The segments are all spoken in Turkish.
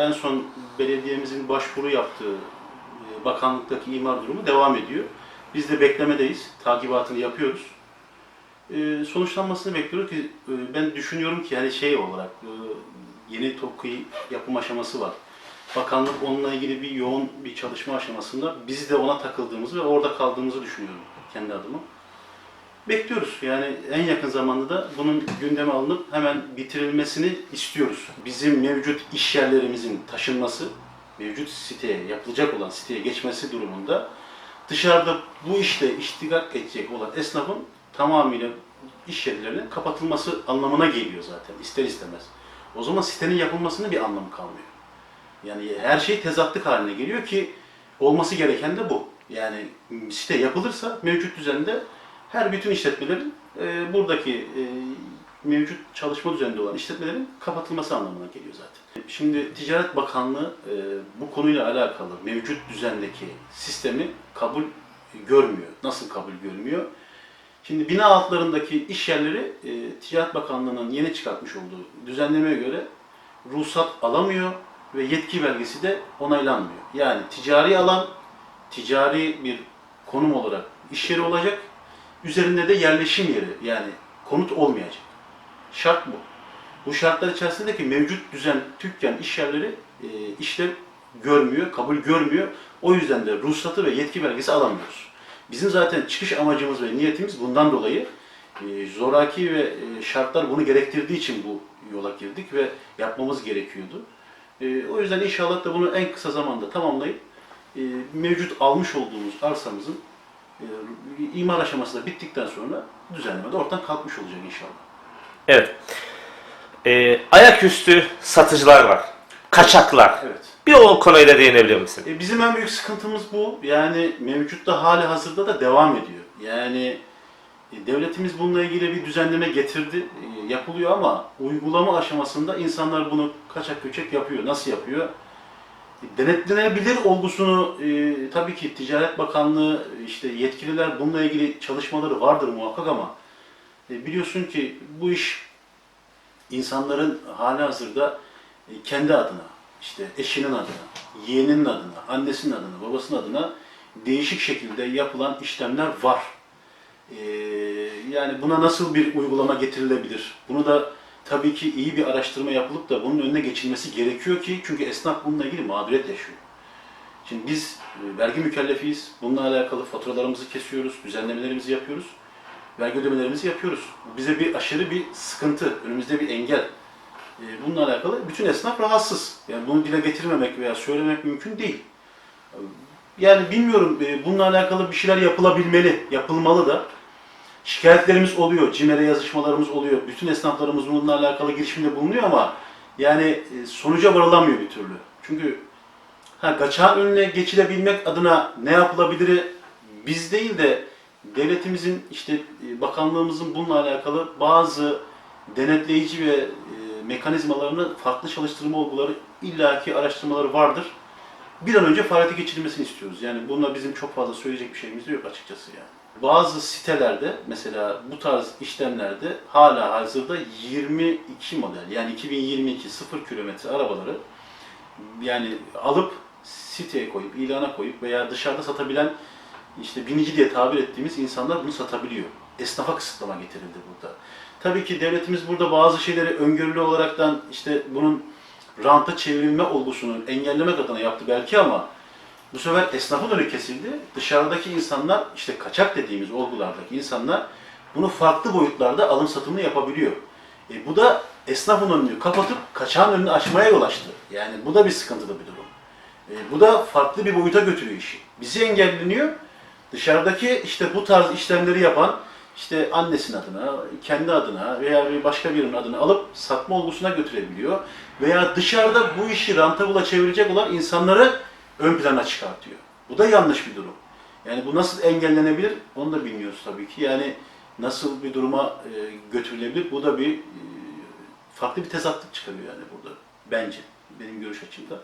en son belediyemizin başvuru yaptığı e, bakanlıktaki imar durumu devam ediyor. Biz de beklemedeyiz. Takibatını yapıyoruz. E, sonuçlanmasını bekliyoruz ki e, ben düşünüyorum ki yani şey olarak yeni TOKİ yapım aşaması var. Bakanlık onunla ilgili bir yoğun bir çalışma aşamasında biz de ona takıldığımızı ve orada kaldığımızı düşünüyorum kendi adıma. Bekliyoruz. Yani en yakın zamanda da bunun gündeme alınıp hemen bitirilmesini istiyoruz. Bizim mevcut iş yerlerimizin taşınması, mevcut siteye, yapılacak olan siteye geçmesi durumunda dışarıda bu işte iştigal edecek olan esnafın tamamıyla iş yerlerinin kapatılması anlamına geliyor zaten ister istemez. O zaman sitenin yapılmasının bir anlamı kalmıyor. Yani her şey tezatlık haline geliyor ki olması gereken de bu. Yani site yapılırsa mevcut düzende her bütün işletmelerin e, buradaki e, mevcut çalışma düzeninde olan işletmelerin kapatılması anlamına geliyor zaten. Şimdi Ticaret Bakanlığı e, bu konuyla alakalı mevcut düzendeki sistemi kabul görmüyor. Nasıl kabul görmüyor? Şimdi bina altlarındaki iş yerleri e, Ticaret Bakanlığı'nın yeni çıkartmış olduğu düzenlemeye göre ruhsat alamıyor ve yetki belgesi de onaylanmıyor. Yani ticari alan, ticari bir konum olarak iş yeri olacak. Üzerinde de yerleşim yeri yani konut olmayacak. Şart bu. Bu şartlar içerisindeki mevcut düzen tükken iş yerleri e, işlev görmüyor, kabul görmüyor. O yüzden de ruhsatı ve yetki belgesi alamıyoruz. Bizim zaten çıkış amacımız ve niyetimiz bundan dolayı e, zoraki ve e, şartlar bunu gerektirdiği için bu yola girdik ve yapmamız gerekiyordu. E, o yüzden inşallah da bunu en kısa zamanda tamamlayıp e, mevcut almış olduğumuz arsamızın imar aşaması da bittikten sonra düzenleme de ortadan kalkmış olacak inşallah. Evet. Ee, ayaküstü satıcılar var. Kaçaklar. Evet. Bir o konuya da değinebilir misin? E, bizim en büyük sıkıntımız bu. Yani mevcutta hali hazırda da devam ediyor. Yani e, devletimiz bununla ilgili bir düzenleme getirdi, e, yapılıyor ama uygulama aşamasında insanlar bunu kaçak göçek yapıyor. Nasıl yapıyor? E, Denetlenebilir olgusunu e, tabii ki Ticaret Bakanlığı işte yetkililer bununla ilgili çalışmaları vardır muhakkak ama e, biliyorsun ki bu iş insanların hali hazırda e, kendi adına, işte eşinin adına, yeğeninin adına, annesinin adına, babasının adına değişik şekilde yapılan işlemler var. Ee, yani buna nasıl bir uygulama getirilebilir? Bunu da tabii ki iyi bir araştırma yapılıp da bunun önüne geçilmesi gerekiyor ki çünkü esnaf bununla ilgili mağduriyet yaşıyor. Şimdi biz e, vergi mükellefiyiz. Bununla alakalı faturalarımızı kesiyoruz, düzenlemelerimizi yapıyoruz. Vergi ödemelerimizi yapıyoruz. Bu bize bir aşırı bir sıkıntı, önümüzde bir engel. E, Bununla alakalı bütün esnaf rahatsız. Yani bunu dile getirmemek veya söylemek mümkün değil. Yani bilmiyorum e, bununla alakalı bir şeyler yapılabilmeli, yapılmalı da. Şikayetlerimiz oluyor, CİMER'e yazışmalarımız oluyor. Bütün esnaflarımız bununla alakalı girişimde bulunuyor ama yani e, sonuca varılamıyor bir türlü. Çünkü ha, kaçağın önüne geçilebilmek adına ne yapılabilir biz değil de devletimizin işte e, bakanlığımızın bununla alakalı bazı denetleyici ve e, mekanizmalarını farklı çalıştırma olguları illaki araştırmaları vardır. Bir an önce faaliyete geçirilmesini istiyoruz. Yani bununla bizim çok fazla söyleyecek bir şeyimiz de yok açıkçası yani. Bazı sitelerde mesela bu tarz işlemlerde hala hazırda 22 model yani 2022 0 kilometre arabaları yani alıp siteye koyup, ilana koyup veya dışarıda satabilen işte binici diye tabir ettiğimiz insanlar bunu satabiliyor. Esnafa kısıtlama getirildi burada. Tabii ki devletimiz burada bazı şeyleri öngörülü olaraktan işte bunun ranta çevrilme olgusunu engellemek adına yaptı belki ama bu sefer esnafın önü kesildi. Dışarıdaki insanlar işte kaçak dediğimiz olgulardaki insanlar bunu farklı boyutlarda alım satımını yapabiliyor. E, bu da esnafın önünü kapatıp kaçağın önünü açmaya yol açtı. Yani bu da bir sıkıntılı bir durum. E, bu da farklı bir boyuta götürüyor işi. Bizi engelleniyor. Dışarıdaki işte bu tarz işlemleri yapan işte annesinin adına, kendi adına veya bir başka birinin adına alıp satma olgusuna götürebiliyor. Veya dışarıda bu işi rantabula çevirecek olan insanları ön plana çıkartıyor. Bu da yanlış bir durum. Yani bu nasıl engellenebilir onu da bilmiyoruz tabii ki. Yani nasıl bir duruma e, götürülebilir bu da bir e, farklı bir tezatlık çıkarıyor yani burada bence benim görüş açımda.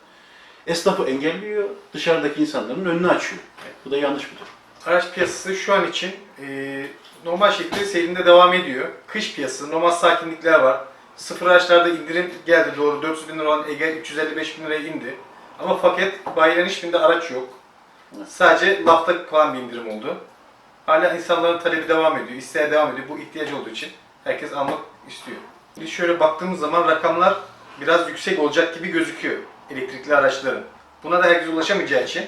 Esnafı engelliyor, dışarıdaki insanların önünü açıyor. Bu da yanlış bir durum. Araç piyasası şu an için e, normal şekilde seyrinde devam ediyor. Kış piyasası, normal sakinlikler var. Sıfır araçlarda indirim geldi doğru. 400 bin lira olan Ege 355 bin liraya indi. Ama fakat bayilerin hiçbirinde araç yok. Sadece lafta kalan bir indirim oldu. Hala insanların talebi devam ediyor, isteğe devam ediyor. Bu ihtiyacı olduğu için herkes almak istiyor. Biz şöyle baktığımız zaman rakamlar biraz yüksek olacak gibi gözüküyor elektrikli araçların. Buna da herkes ulaşamayacağı için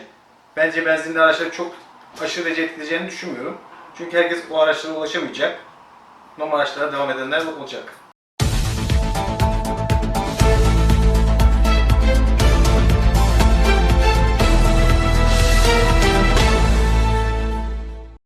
bence benzinli araçları çok aşırı derece etkileyeceğini düşünmüyorum. Çünkü herkes o araçlara ulaşamayacak. Normal araçlara devam edenler olacak.